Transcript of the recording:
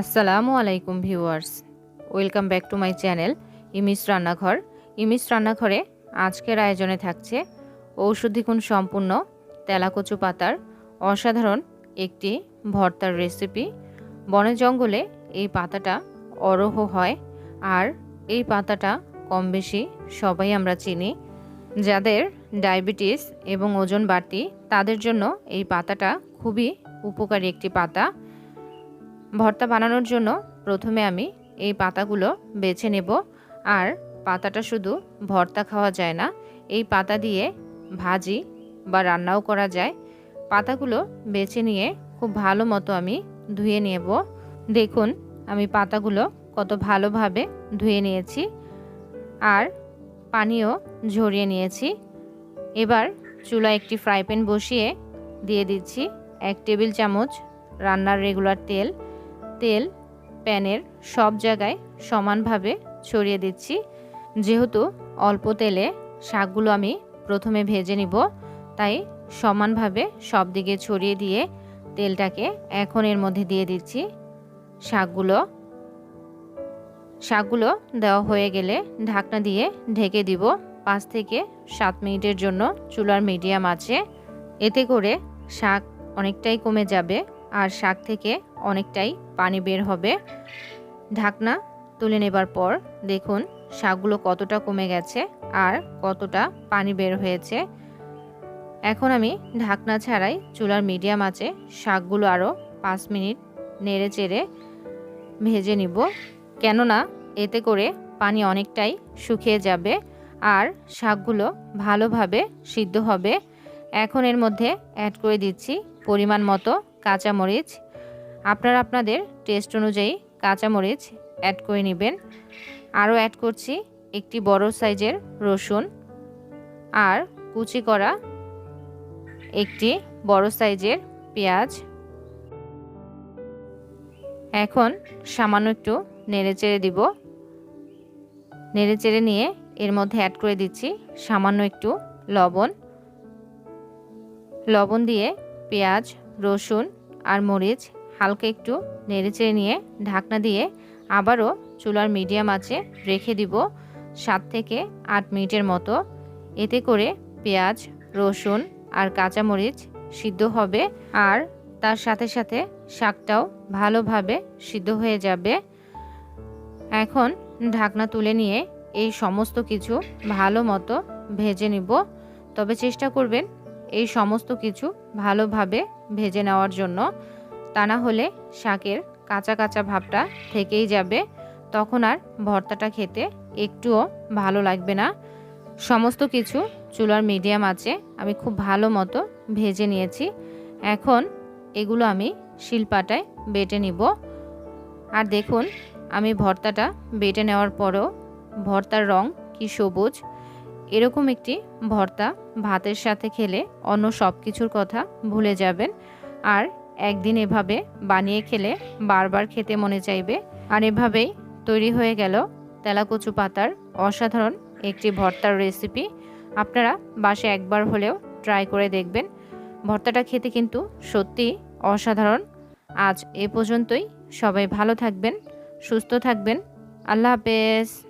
আসসালামু আলাইকুম viewers. Welcome back to my channel Imis রান্নাঘর। ইমিস রান্নাঘরে আজকের আয়োজনে থাকছে ঔষধিগুণ সম্পূর্ণ তেলাকচু পাতার অসাধারণ একটি ভর্তার রেসিপি। বনে জঙ্গলে এই পাতাটা অরহ হয় আর এই পাতাটা কম বেশি সবাই আমরা চিনি। যাদের ডায়াবেটিস এবং ওজন বাড়তি তাদের জন্য এই পাতাটা খুবই উপকারী একটি পাতা। ভর্তা বানানোর জন্য প্রথমে আমি এই পাতাগুলো বেছে নেব। আর পাতাটা শুধু ভর্তা খাওয়া যায় না, এই পাতা দিয়ে ভাজি বা রান্নাও করা যায়। পাতাগুলো বেছে নিয়ে খুব ভালো মতো আমি ধুয়ে নেব। দেখুন, আমি পাতাগুলো কত ভালোভাবে ধুয়ে নিয়েছি আর পানিও ঝরিয়ে নিয়েছি। এবার চুলা একটি ফ্রাই প্যান বসিয়ে দিয়ে দিচ্ছি এক টেবিল চামচ রান্নার রেগুলার তেল। তেল, প্যানের সব জায়গায় সমানভাবে ছড়িয়ে দিচ্ছি। যেহেতু অল্প তেলে শাকগুলো আমি প্রথমে ভেজে নিব, তাই সমানভাবে সব দিকে ছড়িয়ে দিয়ে তেলটাকে এখন এর মধ্যে দিয়ে দিচ্ছি। শাকগুলো শাকগুলো দেওয়া হয়ে গেলে ঢাকনা দিয়ে ঢেকে দিব। পাঁচ থেকে সাত মিনিটের জন্য চুলার মিডিয়াম আছে। এতে করে শাক অনেকটাই কমে যাবে। আর শাক থেকে অনেকটাই পানি বের হবে। ঢাকনা তুলে নেবার পর দেখুন শাকগুলো কতটা কমে গেছে আর কতটা পানি বের হয়েছে। এখন আমি ঢাকনা ছাড়াই চুলার মিডিয়াম আছে শাকগুলো আরও পাঁচ মিনিট নেড়ে চেড়ে ভেজে নিব। কেননা এতে করে পানি অনেকটাই শুকিয়ে যাবে আর শাকগুলো ভালোভাবে সিদ্ধ হবে। এখন এর মধ্যে অ্যাড করে দিচ্ছি পরিমাণ মতো কাঁচামরিচ। আপনারা আপনাদের টেস্ট অনুযায়ী কাঁচামরিচ অ্যাড করে নেবেন। আরও অ্যাড করছি একটি বড় সাইজের রসুন আর কুচি করা একটি বড় সাইজের পেঁয়াজ। এখন সামান্য একটু নেড়ে নেড়েচেড়ে দিব। নেড়েচেড়ে নিয়ে এর মধ্যে অ্যাড করে দিচ্ছি সামান্য একটু লবণ। লবণ দিয়ে পেঁয়াজ রসুন আর মরিচ হালকা একটু নেড়েচেড়ে নিয়ে ঢাকনা দিয়ে আবারও চুলার মিডিয়াম আছে রেখে দিব সাত থেকে আট মিনিটের মতো। এতে করে পেঁয়াজ, রসুন আর কাঁচামরিচ সিদ্ধ হবে আর তার সাথে সাথে শাকটাও ভালোভাবে সিদ্ধ হয়ে যাবে। এখন ঢাকনা তুলে নিয়ে এই সমস্ত কিছু ভালো মতো ভেজে নিব। তবে চেষ্টা করবেন এই সমস্ত কিছু ভালোভাবে ভেজে নেওয়ার জন্য। তা না হলে শাকের কাঁচা কাঁচা ভাবটা থেকেই যাবে। তখন আর ভর্তাটা খেতে একটুও ভালো লাগবে না। সমস্ত কিছু চুলার মিডিয়াম আছে, আমি খুব ভালো মতো ভেজে নিয়েছি। এখন এগুলো আমি শিলপাটায় বেটে নিব। আর দেখুন, আমি ভর্তাটা বেটে নেওয়ার পরও ভর্তার রং কি সবুজ। এরকম একটি ভর্তা ভাতের সাথে খেলে অন্য সব কিছুর কথা ভুলে যাবেন। আর একদিন এভাবে বানিয়ে খেলে বারবার খেতে মনে চাইবে। আর এভাবেই তৈরি হয়ে গেল তেলাকচু পাতার অসাধারণ একটি ভর্তার রেসিপি আপনারা বাসে একবার হলেও ট্রাই করে দেখবেন। ভর্তাটা খেতে কিন্তু সত্যি অসাধারণ। আজ এ পর্যন্তই। সবাই ভালো থাকবেন, সুস্থ থাকবেন। আল্লাহ হাফেজ।